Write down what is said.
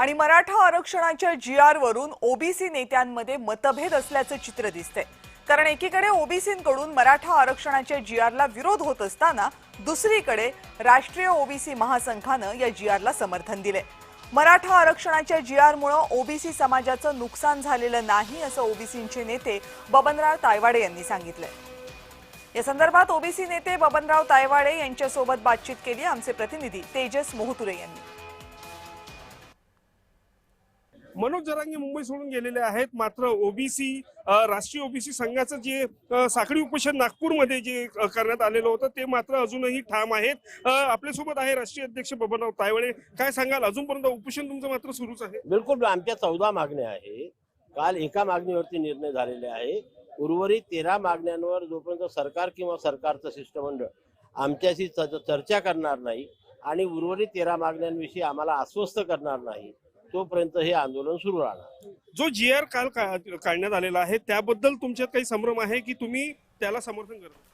आणि मराठा आरक्षणाच्या जी आरवरून ओबीसी नेत्यांमध्ये मतभेद असल्याचं चित्र दिसतंय. कारण एकीकडे ओबीसींकडून मराठा आरक्षणाच्या जी आरला विरोध होत असताना दुसरीकडे राष्ट्रीय ओबीसी महासंघानं या जी आरला समर्थन दिले मराठा आरक्षणाच्या जी आरमुळं ओबीसी समाजाचं नुकसान झालेलं नाही असं ओबीसींचे नेते बबनराव तायवाडे यांनी सांगितलंय. या संदर्भात ओबीसी नेते बबनराव तायवाडे यांच्यासोबत बातचीत केली आमचे प्रतिनिधी तेजस मोहतुरे यांनी. मनोज जरांगे मुंबई सोडून गेलेले आहेत. मात्र ओबीसी राष्ट्रीय ओबीसी संघाचं जे साखळी उपोषण नागपूरमध्ये जे करण्यात आलेलं होतं ते मात्र अजूनही ठाम आहेत. आपल्यासोबत आहे राष्ट्रीय अध्यक्ष बबनराव तायवाडे. काय सांगाल? अजूनपर्यंत उपोषण तुमचं मात्र सुरूच आहे. बिलकुल आमच्या चौदा मागण्या आहे काल एका मागणीवरती निर्णय झालेले आहे. उर्वरित तेरा मागण्यांवर जोपर्यंत सरकार किंवा सरकारचं शिष्टमंडळ आमच्याशी चर्चा करणार नाही आणि उर्वरित तेरा मागण्यांविषयी आम्हाला आश्वस्त करणार नाही तोपर्यंत हे आंदोलन सुरू राहणार. जो जी आर काल का- काढण्यात आलेला आहे त्याबद्दल तुमच्यात काही संभ्रम आहे की तुम्ही त्याला समर्थन करता?